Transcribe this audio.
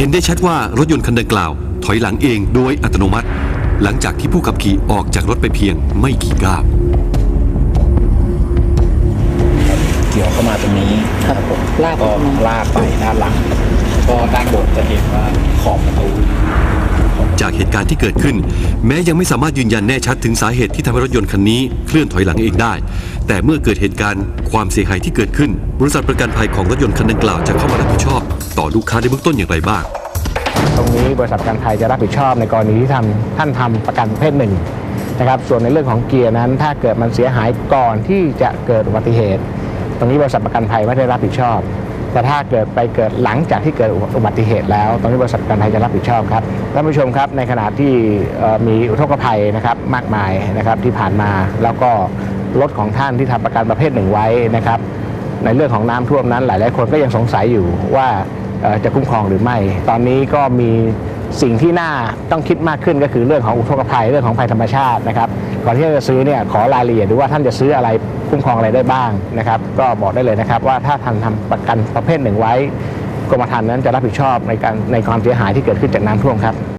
เห็นได้ชัดว่ารถยนต์คันดังกล่าว ถอยหลังเองโดยอัตโนมัติ หลังจากที่ผู้ขับขี่ออกจากรถไปเพียงไม่กี่ก้าวเกี่ยวเข้ามาตรงนี้ครับผมลากก็เข้ามาลากไปด้านหลังก็ด้านบนจะเห็นว่าขอบประตูจากเหตุการณ์ที่เกิดขึ้น แม้ยังไม่สามารถยืนยันแน่ชัดถึงสาเหตุที่ทำให้รถยนต์คันนี้เคลื่อนถอยหลังเองได้ แต่เมื่อเกิดเหตุการณ์ความเสียหายที่เกิดขึ้น บริษัทประกันภัยของรถยนต์คันดังกล่าวจะเข้ามารับผิดชอบ ต่อลูกค้าในเบื้องต้นอย่างไรบ้าง ตรงนี้บริษัทประกันภัยจะรับผิดชอบในกรณีที่ทำท่านทำประกันประเภทหนึ่งนะครับ ส่วนในเรื่องของเกียร์นั้น ถ้าเกิดมันเสียหายก่อนที่จะเกิดอุบัติเหตุ ตรงนี้บริษัทประกันภัยไม่ได้รับผิดชอบ แต่ถ้าเกิดไปเกิดหลังจากที่เกิดอุบัติเหตุแล้ว ตรงนี้บริษัทประกันภัยจะรับผิดชอบครับท่านผู้ชมครับในขณะที่มีอุทกภัยนะครับมากมายนะครับที่ผ่านมาแล้วก็รถของท่านที่ทำประกันประเภทหนึ่งไว้นะครับ ในเรื่องของน้ำท่วมนั้นหลาย ๆ คนก็ยังสงสัยอยู่ว่า จะคุ้มครองหรือไม่ ตอนนี้ก็มีสิ่งที่น่าต้องคิดมากขึ้นก็คือเรื่องของอุทกภัยเรื่องของภัยธรรมชาตินะครับก่อนที่จะซื้อเนี่ยขอรายละเอียดดูว่าท่านจะซื้ออะไรคุ้มครองอะไรได้บ้างนะครับ ก็บอกได้เลยนะครับว่าถ้าท่านทำประกันประเภทหนึ่งไว้กรมธรรม์นั้นจะรับผิดชอบในการในความเสียหายที่เกิดขึ้นจากน้ำท่วมครับ